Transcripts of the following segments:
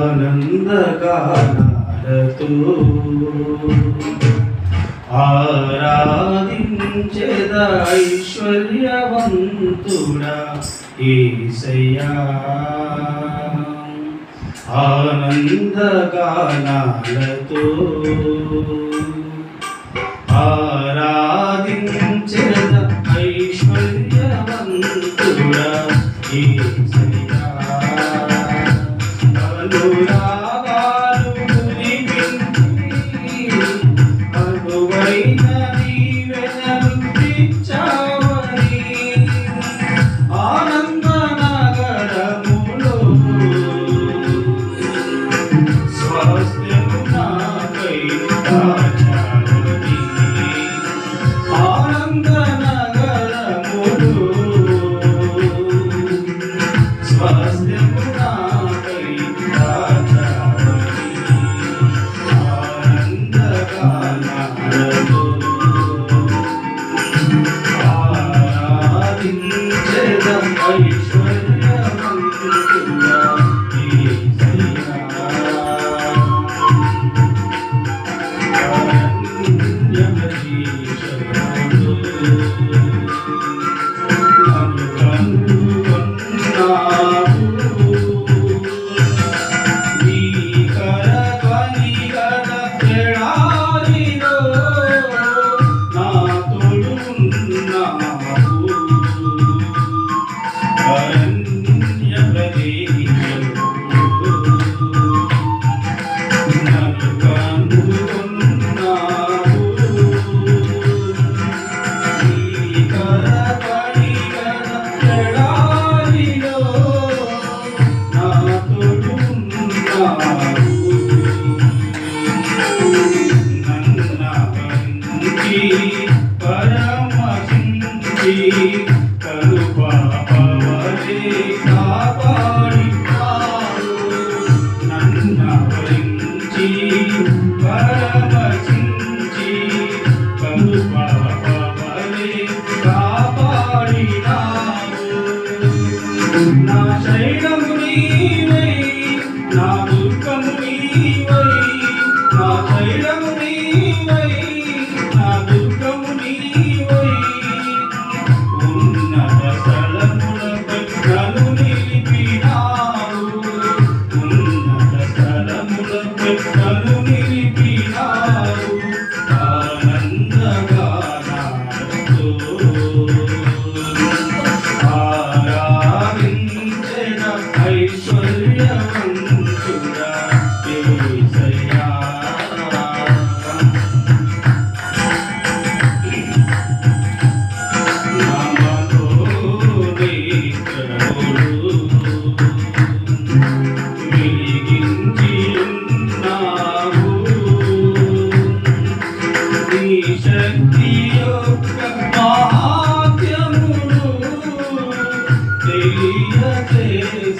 ఆనందగానాలతో ఆరాధించేదా ఐశ్వర్యవంతుడా ఏసయ్యా. ఆనందగానాలతో ఆ Lord, ఐశ్వర్య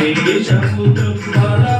దేశము బ్రహ్మల